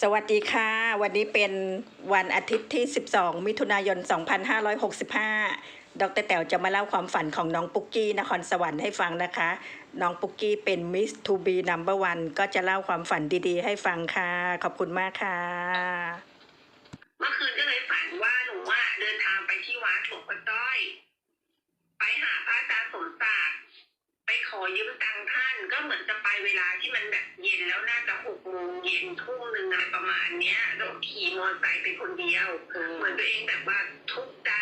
สวัสดีค่ะ วันนี้เป็นวันอาทิตย์ที่ 12 มิถุนายน 2565 ดรแต๋วจะมาเล่าความฝันของน้องปุกกี้นครสวรรค์ให้ฟังนะคะ น้องปุกกี้เป็นมิสทูบีนัมเบอร์วันก็จะเล่าความฝันดีๆ ให้ฟังค่ะ ขอบคุณมากค่ะ เมื่อคืนก็เลยฝันว่าหนูว่าเดินทางไปที่วัดหลวงพ่อต้อย ไปหาพระอาจารย์สมศักดิ์ไปขอยืมตังค์ท่านก็เหมือนจะไปเวลาที่มันแบบเย็นแล้วน่าจะหกโมงเย็นทุ่มหนึ่ง ประมาณเนี้ยแล้วขี่มอเตอร์ไซค์ไปคนเดียว เหมือนตัวเองแบบว่าทุกข์ใจ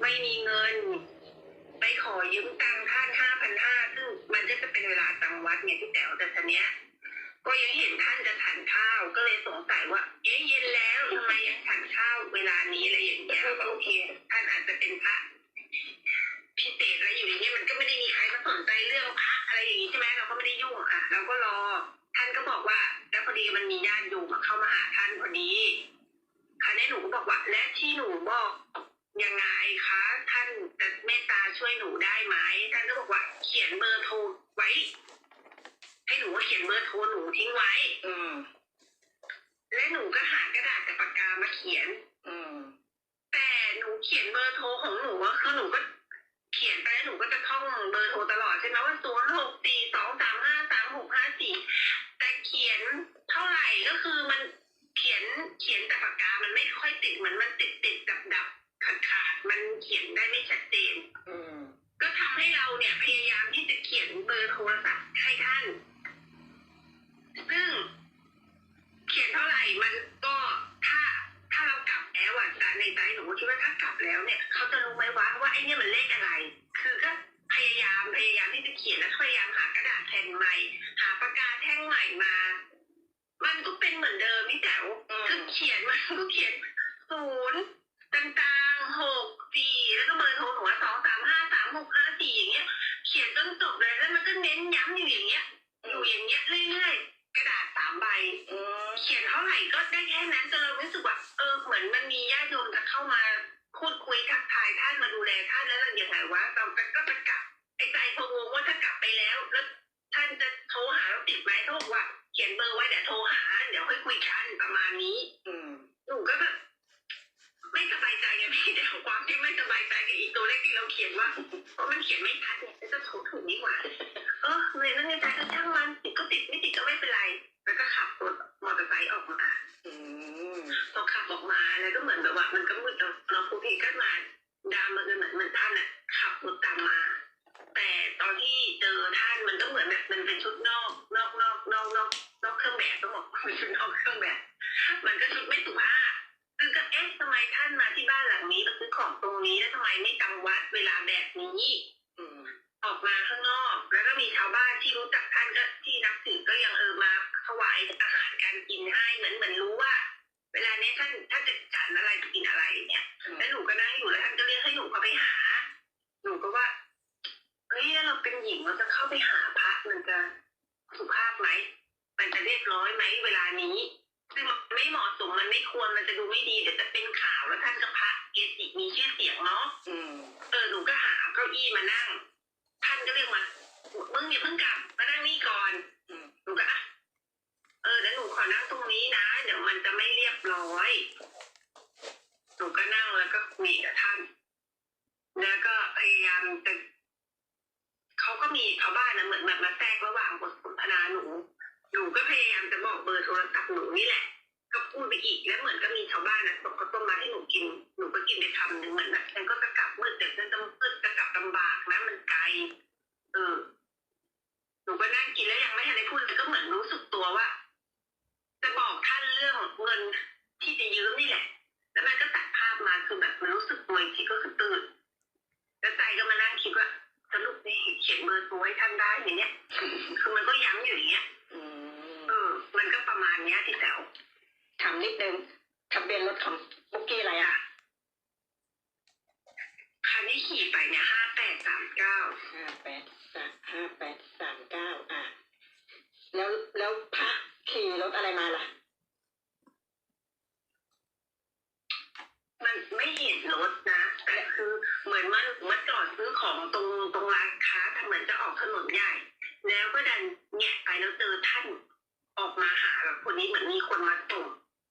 ไม่มีเงิน ไปขอยืมตังค์ท่านห้าพันห้าซึ่งมันก็จะเป็นเวลาตังวัดเนี่ยที่แต๋วแต่ทีเนี้ยก็ยังเห็นท่านจะฉันข้าวก็เลยสงสัยว่า เอ๊ะเย็นแล้วทำไมยังฉันข้าวเวลานี้อะไรอย่างเงี้ยก็โอเคท่านอาจจะเป็นพระพิเศษอะไรอยู่อย่างเงี้ยมันก็ไม่ได้มีใครมาสนใจเรื่องพระอะไรอย่างงี้ใช่ไหมเราก็ไม่ได้ยุ่งค่ะ เราก็รอ ดีมันมีญาติโยมมาเข้ามาหาท่านพอดีคราวนี้หนูก็บอกว่าและที่หนูบอกยังไงคะ ท่านจะเมตตาช่วยหนูได้ไหมท่านก็บอกว่าเขียนเบอร์โทรไว้ ให้หนูว่าเขียนเบอร์โทรหนูทิ้งไว้ อืมและหนูก็หากระดาษกับปากกามาเขียน อืมแต่หนูเขียนเบอร์โทรของหนูอะคือหนูก็เขียนไปแล้วหนูก็จะท่องเบอร์โทรตลอดใช่ไหมว่าศูนย์หกสี่สองสามห้าสามหกห้าสี่ ม่มา มันก็เป็นเหมือนเดิมพี่แต๋วคือเขียนมันก็เขียนศูนย์ต่างๆหกสี่แล้วก็เบอร์โทรหนูสองสามห้าสามหกห้าสี่อย่างเงี้ย เขียนจนจบเลยแล้วมันก็เน้นย้ำอยู่อย่างเงี้ยอยู่อย่างเงี้ยเรื่อยๆกระดาษสามใบอืมเขียนเท่าไหร่ก็ได้แค่นั้นจนเรารู้สึกว่าเออเหมือนมันมีญาติโยมจะเข้ามาพูดคุยทักทายท่านมาดูแลท่านแล้วเราอย่างไรวะเราก็จะกลับไอ้ใจพะวงว่าถ้ากลับไปแล้วแล้ว ท่านจะโทรหาเราติดไหมเขาบอกว่า เขียนเบอร์ไว้เดี๋ยวโทรหา เดี๋ยวค่อยคุยกันประมาณนี้ อืมหนูก็แบบไม่สบายใจไงพี่แต่ความที่ไม่สบายใจกับอีตัวเลขที่เราเขียนว่าเพราะมันเขียนไม่ชัดเนี่ยจะโทรถูกนี่หว่าเออเลยนั่นไงใจก็ช่างมันติดก็ติดไม่ติดก็ไม่เป็นไรแล้วก็ขับรถมอเตอร์ไซค์ออกมาอืมพอขับออกมาแล้วก็เหมือนแบบว่า มันก็มืดเราเราพูดพีก็มาดามมันเหมือนเหมือนท่านอะขับรถตามมาแต่ตอน ที่เจอท่านมันก็เหมือนแบบมันเป็นชุดนอกนอก ไหม มันจะเรียบร้อยไหมเวลานี้ ซึ่งมันไม่เหมาะสมมันไม่ควรมันจะดูไม่ดีเดี๋ยวจะเป็นข่าวแล้วท่านก็พระเกจิมีชื่อเสียงเนาะอืมเออหนูก็หาเก้าอี้มานั่ง ท่านก็เรียกมามึงอย่าเพิ่งกลับมานั่งนี่ก่อนอืมหนูก็อะเออแล้วหนูขอนั่งตรงนี้นะ เดี๋ยวมันจะไม่เรียบร้อยหนูก็นั่งแล้วก็คุยกับท่าน แล้วก็พยายามจะ เขาก็มีชาวบ้านนะเหมือนแบบมาแทรกระหว่างบทสนทนาหนู หนูก็พยายามจะบอกเบอร์โทรศัพท์หนูนี่แหละ ก็พูดไปอีกแล้วเหมือนก็มีชาวบ้านนะส่งข้าวต้มมาให้หนูกิน หนูก็กินไปคำหนึ่งเหมือนแบบฉันก็จะกลับมืดเดี๋ยวฉันจะมืดจะกลับลำบากนะมันไกล เออ หนูก็นั่งกินแล้วยังไม่ทันได้พูดเลยก็เหมือนรู้สึกตัวว่า จะบอกท่านเรื่องเงินที่จะยืมนี่แหละ แล้วมันก็ตัดภาพมาคือแบบมันรู้สึกตัวอีกทีก็คือตื่นแล้วใจก็มานั่งคิดว่า สรุปเนี่ยเขียนเบอร์โทรให้ท่านได้อย่างเนี้ยคือมันก็ย้ำอยู่อย่างเงี้ยอืมเออ มันก็ประมาณเนี้ยที่แต๋วถามนิดนึงทะเบียนรถของปุกกี้อะไรอะคันที่ขี่ไปเนี่ยห้าแปดสามเก้าห้าแปดสามห้าแปดสามเก้าอะ แล้วแล้วพระขี่รถอะไรมาล่ะ มันไม่เห็นรถนะ แต่คือเหมือนมันมาจอดซื้อ ของตรงตรงร้านค้าแต่เหมือนจะออกถนนใหญ่ แล้วก็ดันแงะไปแล้วเจอท่านออกมาหาแบบคนนี้เหมือนมีคนมาส่ง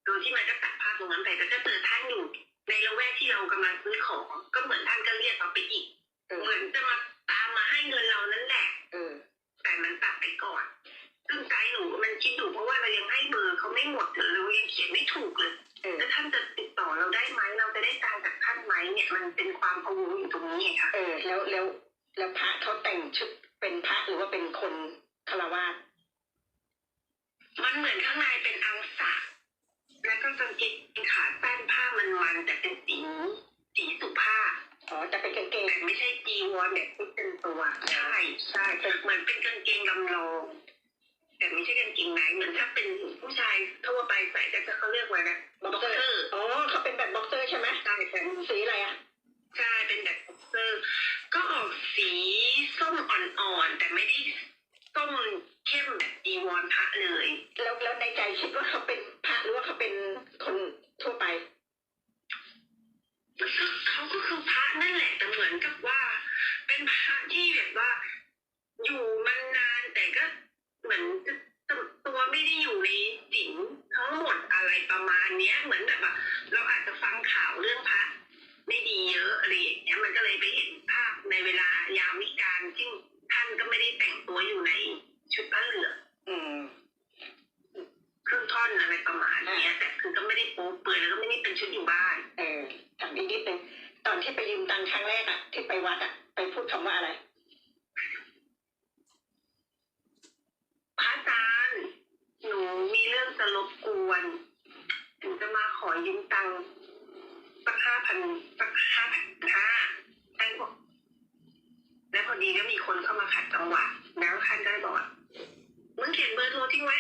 โดยที่มันก็ตัดภาพตรงนั้นไปก็จะเจอท่านอยู่ในละแวกที่เรากำลังซื้อของก็เหมือนท่านก็เรียกเราไปอีกเออเหมือนจะมาตามมาให้เงินเรานั่นแหละเออแต่มันตัดไปก่อนซึ่งใจหนูมันคิดอยู่เพราะว่าเรายังให้เบอร์เขาไม่หมดเลยเรายังเขียนไม่ถูกเลยเออ แล้วท่านจะติดต่อเราได้ไหมเราจะได้การจากท่านไหมเนี่ยมันเป็นความพะวงอยู่ตรงนี้ไงคะเออแล้วแล้วแล้วพระเขาแต่งชุดเป็นพระหรือว่าเป็นคนคารวาสมันเหมือนข้างในเป็นอังสะแล้วก็กางเกงขาสั้นผ้ามันมันๆแต่เป็นสีสีสุภาพอ๋อแต่เป็นกางเกงแต่ไม่ใช่จีวรแบบที่เป็นตัวใช่ใช่เหมือนเป็นกางเกงกำลองแต่ไม่ใช่กางเกงในเหมือนถ้าเป็น ผู้ชายทั่วไปใส่ก็จะเขาเรียกว่านะบ็อกเซอร์อ๋อเขาเป็นแบบบ็อกเซอร์ใช่ไหมใช่เป็นสีอะไรอะใช่เป็นแบบบ็อกเซอร์ ก็ออกสีส้มอ่อนๆแต่ไม่ได้ส้มเข้มแบบจีวรพระเลย แล้วแล้วในใจคิดว่าเขา ประมาณเนี้ยแต่คือก็ไม่ได้ป๊เปลือยแล้วก็ไม่ได้เป็นชุดอยู่บ้าน เออถามอีกนิดนึงตอนที่ไปยืมตังค์ครั้งแรกอะที่ไปวัดอะไปพูดคำว่าอะไรพระอาจารย์หนูมีเรื่องจะรบกวนหนูจะมาขอยืมตังค์สักห้าพันสักห้าพันห้าท่านบอกแล้วพอดีก็มีคนเข้ามาขัดจังหวะแล้วท่านก็เลยบอกว่ามึงเขียนเบอร์โทรทิ้งไว้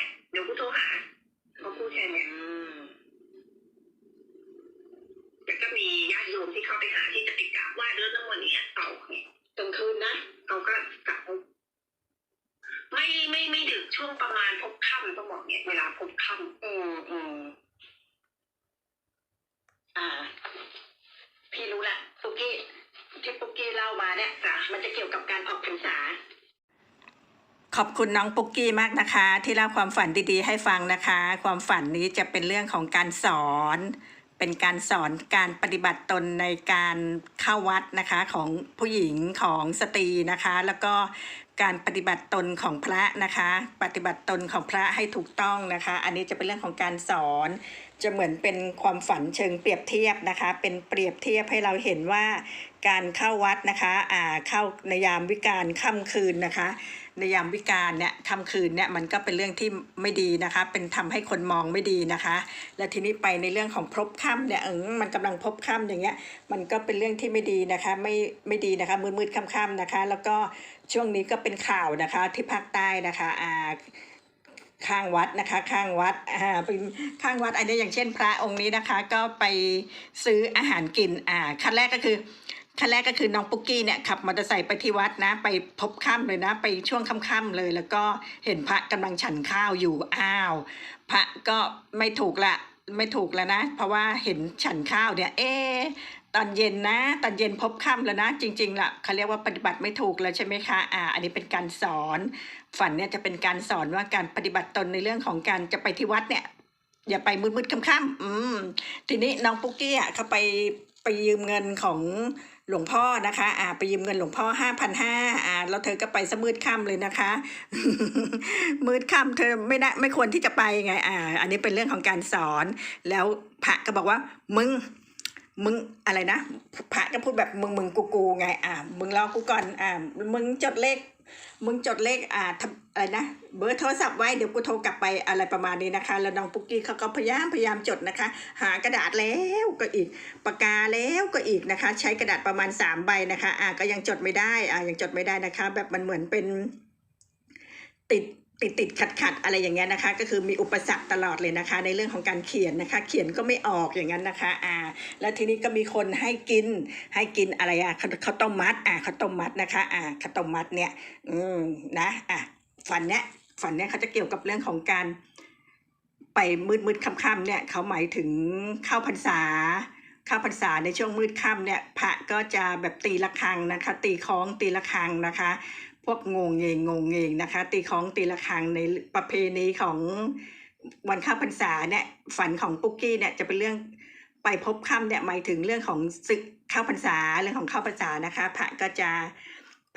ขอบคุณน้องปุ๊กกี้มากนะคะ ที่เล่าความฝันดีๆ ให้ฟังนะคะ ความฝันนี้จะเป็นเรื่องของการสอน เป็นการสอนการปฏิบัติตนในการเข้าวัดนะคะของผู้หญิงของสตรีนะคะ แล้วก็การปฏิบัติตนของพระนะคะ ปฏิบัติตนของพระให้ถูกต้องนะคะ อันนี้จะเป็นเรื่องของการสอน จะเหมือนเป็นความฝันเชิงเปรียบเทียบนะคะ เป็นเปรียบเทียบให้เราเห็นว่าการเข้าวัดนะคะอ่าเข้าในยามวิการค่ำคืนนะคะ ในยามวิการเนี่ยคำคืนเนี่ยมันก็เป็นเรื่องที่ไม่ดีนะคะ เป็นทำให้คนมองไม่ดีนะคะ แล้วทีนี้ไปในเรื่องของพบค่ำเนี่ยเออมันกำลังพบค่ำอย่างเงี้ยมันก็เป็นเรื่องที่ไม่ดีนะคะไม่ไม่ดีนะคะมืดมืดค่ำๆนะคะ แล้วก็ช่วงนี้ก็เป็นข่าวนะคะที่ภาคใต้นะคะอ่าข้างวัดนะคะ ข้างวัดอ่าเป็นข้างวัดอันนี้อย่างเช่นพระองค์นี้นะคะ ก็ไปซื้ออาหารกินอ่าขั้นแรกก็คือ ขั้นแรกก็คือน้องปุ๊กกี้เนี่ยขับมอเตอร์ไซค์ไปที่วัดนะ ไปพบค่ำเลยนะ ไปช่วงค่ำๆเลย แล้วก็เห็นพระกำลังฉันข้าวอยู่อ้าว พระก็ไม่ถูกละไม่ถูกแล้วนะ เพราะว่าเห็นฉันข้าวเนี่ยเอ๊ตอนเย็นนะ ตอนเย็นพบค่ำแล้วนะ จริงๆล่ะเขาเรียกว่าปฏิบัติไม่ถูกแล้วใช่ไหมคะอ่า อันนี้เป็นการสอน ฝันเนี่ยจะเป็นการสอนว่าการปฏิบัติตนในเรื่องของการจะไปที่วัดเนี่ย อย่าไปมืดๆค่ำๆอืม ทีนี้น้องปุ๊กกี้อะเขาไปไปยืมเงินของ หลวงพ่อนะคะ อ่าไปยืมเงินหลวงพ่อห้าพันห้าอ่าแล้วเธอก็ไปสมืดค่ำเลยนะคะ มืดค่ำเธอไม่ได้ไม่ควรที่จะไปไง อ่า อันนี้เป็นเรื่องของการสอน แล้วพระก็บอกว่า มึง มึงอะไรนะ พระก็พูดแบบมึงมึงกูกูไง อ่า มึงรอกูก่อน อ่า มึงจดเลข มึงจดเลขอ่าทำอะไรนะเบอร์โทรศัพท์ไว้เดี๋ยวกูโทรกลับไปอะไรประมาณนี้นะคะ แล้วน้องปุ๊กกี้เขาก็พยายามพยายามจดนะคะ หากระดาษแล้วก็อีกปากกาแล้วก็อีกนะคะ ใช้กระดาษประมาณสามใบนะคะอ่าก็ยังจดไม่ได้อ่ายังจดไม่ได้นะคะ แบบมันเหมือนเป็นติด ติดติดขัดขัดอะไรอย่างเงี้ยนะคะ ก็คือมีอุปสรรคตลอดเลยนะคะ ในเรื่องของการเขียนนะคะ เขียนก็ไม่ออกอย่างนั้นนะคะอ่าแล้วทีนี้ก็มีคนให้กินให้กินอะไรอะข้าวข้าต้มมัดอ่าเขาต้มมัดนะคะอ่าเขาต้มมัดเนี่ยอืมนะอะฝันเนี้ยฝันเนี้ยเขาจะเกี่ยวกับเรื่องของการ ไปมืดมืดค่ำค่ำๆเนี่ยเขาหมายถึงเข้าพรรษาข้าพรรษาในช่วงมืดค่ำเนี่ยพระก็จะแบบตีระฆังนะคะ ตีคล้องตีระฆังนะคะ พวกงงเงงงงเงงนะคะ ตีของตีระฆังในประเพณีของวันข้าพรรษาเนี่ยฝันของปุ๊กกี้เนี่ยจะเป็นเรื่องไปพบค่ำเนี่ยหมายถึงเรื่องของศึกข้าพรรษาเรื่องของข้าพรรษานะคะพระก็จะ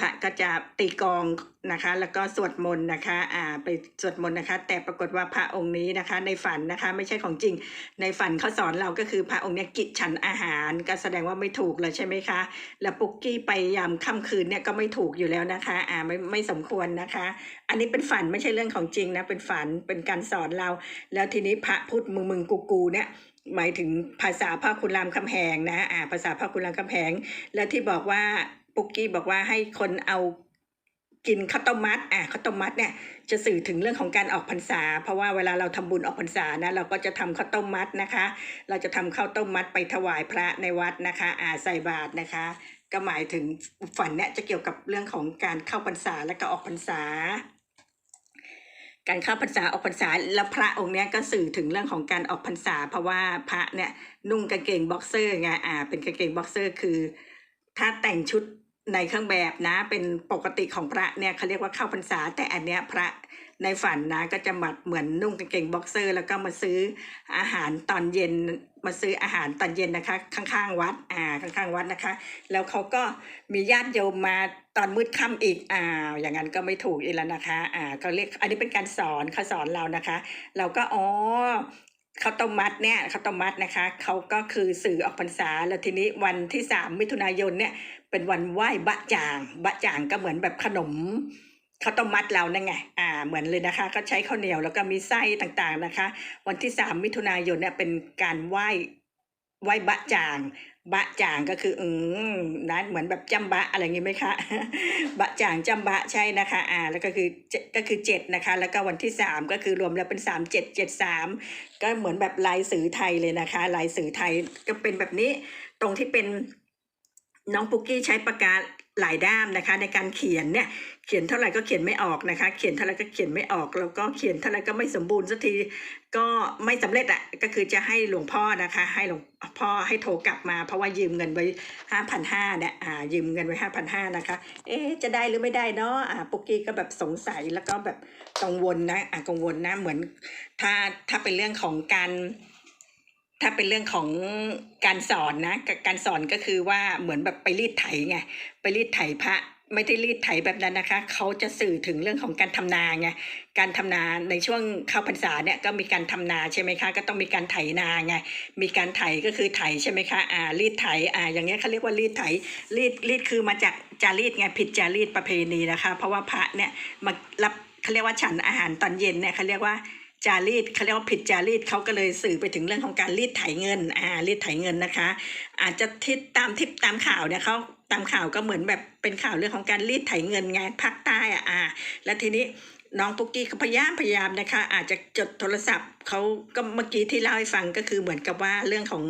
ระก็จะตีกองนะคะ แล้วก็สวดมนต์นะคะอ่าไปสวดมนต์นะคะ แต่ปรากฏว่าพระองค์นี้นะคะ ในฝันนะคะ ไม่ใช่ของจริง ในฝันเขาสอนเราก็คือพระองค์เนี่ยกิจฉันอาหาร ก็แสดงว่าไม่ถูกเลยใช่ไหมคะ แล้วปุกกี้ไปยามค่ำคืนเนี่ยก็ไม่ถูกอยู่แล้วนะคะอ่าไม่ไม่สมควรนะคะ อันนี้เป็นฝันไม่ใช่เรื่องของจริงนะเป็นฝันเป็นการสอนเรา แล้วทีนี้พระพูดมึงมึงกูกูเนี่ยหมายถึงภาษาพระคุณรามคำแหงนะอ่าภาษาพระคุณรามคำแหง แล้วที่บอกว่า ปุกกี้บอกว่าให้คนเอากินข้าวต้มมัดอ่าข้าวต้มมัดเนี่ยจะสื่อถึงเรื่องของการออกพรรษา เพราะว่าเวลาเราทำบุญออกพรรษานะเราก็จะทำข้าวต้มมัดนะคะ เราจะทำข้าวต้มมัดไปถวายพระในวัดนะคะอาใส่บาตรนะคะ ก็หมายถึงฝันเนี่ยจะเกี่ยวกับเรื่องของการเข้าพรรษาและก็ออกพรรษา การเข้าพรรษาออกพรรษาแล้วพระองค์เนี้ยก็สื่อถึงเรื่องของการออกพรรษา เพราะว่าพระเนี่ยนุ่งกางเกงบ็อกเซอร์ไงอ่าเป็นกางเกงบ็อกเซอร์คือ ถ้าแต่งชุด ในเครื่องแบบนะ เป็นปกติของพระเนี่ยเขาเรียกว่าเข้าพรรษา แต่อันเนี้ยพระในฝันนะก็จะมัดเหมือนนุ่งกางเกงบ็อกเซอร์ แล้วก็มาซื้ออาหารตอนเย็นมาซื้ออาหารตอนเย็นนะคะ ข้างๆวัดอ่าข้างๆวัดนะคะ แล้วเขาก็มีญาติโยมมาตอนมืดค่ำอีกอ่าอย่างนั้นก็ไม่ถูกอีกแล้วนะคะอ่าเขาเรียกอันนี้เป็นการสอนเขาสอนเรานะคะ เราก็อ๋อข้าวต้มมัดเนี่ยข้าวต้มมัดนะคะเขาก็คือสื่อออกพรรษาแล้วทีนี้วันที่สามมิถุนายนเนี่ย เป็นวันไหว้บะจ่างบะจ่างก็เหมือนแบบขนมข้าวต้มมัดเรานั่นไง อ่า เหมือนเลยนะคะก็ใช้ข้าวเหนียวแล้วก็มีไส้ต่างๆนะคะ วันที่สามมิถุนายนเนี่ยเป็นการไหว้ไหว้บะจ่าง บะจ่างก็คืออืมนะเหมือนแบบจำบะอะไรอย่างงี้ไหมคะ บะจ่างจำบะใช่นะคะ อ่า แล้วก็คือเจ็ดก็คือเจ็ดนะคะ แล้วก็วันที่สามก็คือรวมแล้วเป็นสามเจ็ดเจ็ดสามก็เหมือนแบบลายสื่อไทยเลยนะคะ ลายสื่อไทยก็เป็นแบบนี้ตรงที่เป็น น้องปุกกี้ใช้ปากกาหลายด้ามนะคะ ในการเขียนเนี่ยเขียนเท่าไหร่ก็เขียนไม่ออกนะคะ เขียนเท่าไหร่ก็เขียนไม่ออก แล้วก็เขียนเท่าไหร่ก็ไม่สมบูรณ์สักทีก็ไม่สำเร็จอะก็คือจะให้หลวงพ่อนะคะ ให้หลวงพ่อให้โทรกลับมา เพราะว่ายืมเงินไว้ห้าพันห้าเนี่ยอ่ายืมเงินไว้ห้าพันห้านะคะ เอ๊ะจะได้หรือไม่ได้เนาะอ่าปุกกี้ก็แบบสงสัยแล้วก็แบบกังวลนะอ่ากังวลนะเหมือนถ้าถ้าเป็นเรื่องของการ ถ้าเป็นเรื่องของการสอนนะการสอนก็คือว่าเหมือนแบบไปรีดไถไงไปรีดไถพระไม่ได้รีดไถแบบนั้นนะคะ เขาจะสื่อถึงเรื่องของการทำนาไง การทำนาในช่วงเข้าพรรษาเนี่ยก็มีการทำนาใช่ไหมคะ ก็ต้องมีการไถนาไง มีการไถก็คือไถใช่ไหมคะ อ่า รีดไถ อ่า อย่างเงี้ยเขาเรียกว่ารีดไถ รีด รีดคือมาจากจารีดไง ผิดจารีดประเพณีนะคะ เพราะว่าพระเนี่ยมารับเขาเรียกว่าฉันอาหารตอนเย็นเนี่ยเขาเรียกว่า จารีตเขาเรียกว่าผิดจารีตเขาก็เลยสื่อไปถึงเรื่องของการรีดไถเงินอ่ารีดไถเงินนะคะ อาจจะทิศตามทิศตามข่าวเนี่ยเขาตามข่าวก็เหมือนแบบเป็นข่าวเรื่องของการรีดไถเงินไงภาคใต้อะอ่าแล้วทีนี้น้องปุ๊กกี้เขาพยายามพยายามนะคะ อาจจะจดโทรศัพท์เขาก็เมื่อกี้ที่เล่าให้ฟังก็คือเหมือนกับว่าเรื่องของ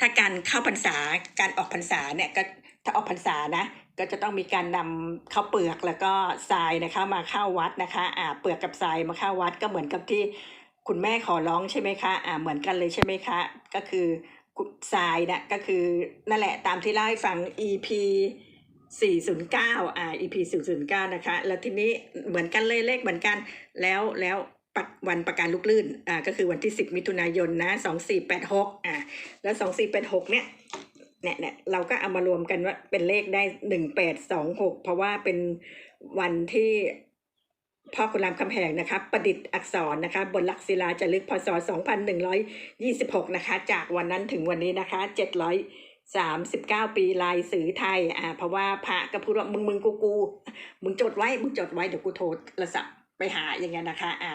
ถ้าการเข้าพรรษาการออกพรรษาเนี่ยก็ ถ้าออกพรรษานะก็จะต้องมีการนำข้าวเปลือกแล้วก็ทรายนะคะมาเข้าวัดนะคะอ่าเปลือกกับทรายมาเข้าวัดก็เหมือนกับที่คุณแม่ขอร้องใช่ไหมคะอ่าเหมือนกันเลยใช่ไหมคะ ก็คือทรายเนี่ยก็คือนั่นแหละตามที่เล่าให้ฟัง EP 409อ่า EP 409นะคะ แล้วทีนี้เหมือนกันเลยเลขเหมือนกัน แล้วแล้ววันประกันลุกลื่นอ่าก็คือวันที่ 10 มิถุนายนนะ2486อ่าแล้ว 2486เนี่ย เนี่ยเนี่ยเราก็เอามารวมกันว่าเป็นเลขได้หนึ่งแปดสองหกเพราะว่าเป็นวันที่พ่อคุณรามคำแหงนะคะประดิษฐ์อักษรนะคะบนหลักศิลาจารึกพศสองพันหนึ่งร้อยยี่สิบหกนะคะ จากวันนั้นถึงวันนี้นะคะเจ็ดร้อยสามสิบเก้าปีลายสื่อไทยอ่าเพราะว่าพระก็พูดว่ามึงมึงกูกูมึงจดไว้ มึงจดไว้ เดี๋ยวกูโทรศัพท์ไปหาอย่างเงี้ยนะคะ อ่า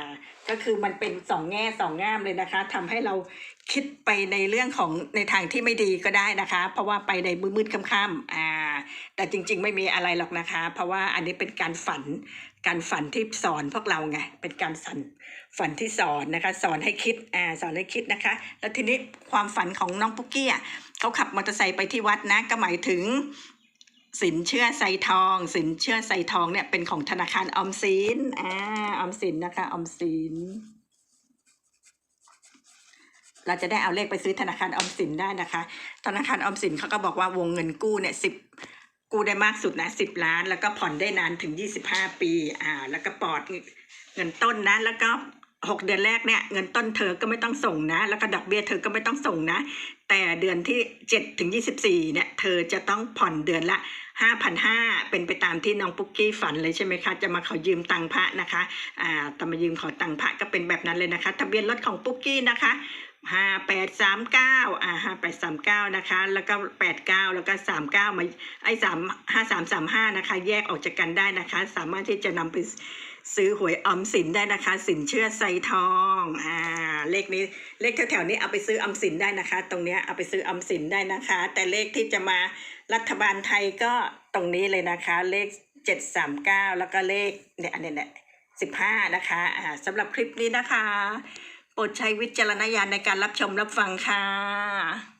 ก็คือมันเป็นสองแง่สองง่ามเลยนะคะทำให้เรา คิดไปในเรื่องของในทางที่ไม่ดีก็ได้นะคะ เพราะว่าไปในมืดๆค่ำๆอ่า แต่จริงๆไม่มีอะไรหรอกนะคะ เพราะว่าอันนี้เป็นการฝัน การฝันที่สอนพวกเราไง เป็นการสันฝันที่สอนนะคะ สอนให้คิดอ่าสอนให้คิดนะคะ แล้วทีนี้ความฝันของน้องปุ๊กกี้อะเขาขับมอเตอร์ไซค์ไปที่วัดนะ ก็หมายถึงสินเชื่อใส่ทอง สินเชื่อใส่ทองเนี่ยเป็นของธนาคารออมสินอ่าออมสินนะคะออมสิน เราจะได้เอาเลขไปซื้อธนาคารออมสินได้นะคะ ธนาคารออมสินเขาก็บอกว่าวงเงินกู้เนี่ยสิบกู้ได้มากสุดนะสิบล้าน แล้วก็ผ่อนได้นานถึงยี่สิบห้าปีอ่าแล้วก็ปลอดเงินต้นนะ แล้วก็หกเดือนแรกเนี่ยเงินต้นเธอก็ไม่ต้องส่งนะ แล้วก็ดอกเบี้ยเธอก็ไม่ต้องส่งนะ แต่เดือนที่เจ็ดถึงยี่สิบสี่เนี่ยเธอจะต้องผ่อนเดือนละห้าพันห้าเป็นไปตามที่น้องปุ๊กกี้ฝันเลยใช่ไหมคะ จะมาขอยืมตังค์พระนะคะอ่าแต่มายืมขอตังค์พระก็เป็นแบบนั้นเลยนะคะ ทะเบียนรถของปุ๊กกี้นะคะ ห้าแปดสามเก้าอ่าห้าแปดสามเก้านะคะ แล้วก็แปดเก้าแล้วก็สามเก้ามาไอ้สามห้าสามสามห้านะคะ แยกออกจากกันได้นะคะ สามารถที่จะนำไปซื้อหวยออมสินได้นะคะ สินเชื่อไซทองอ่าเลขนี้เลขแถวๆนี้เอาไปซื้อออมสินได้นะคะ ตรงเนี้ยเอาไปซื้อออมสินได้นะคะ แต่เลขที่จะมารัฐบาลไทยก็ตรงนี้เลยนะคะ เลขเจ็ดสามเก้าแล้วก็เลขเนี่ยอันเนี้ยเนี่ยสิบห้านะคะอ่าสำหรับคลิปนี้นะคะ ดใช้วิจารณญาณในการรับชมรับฟังค่ะ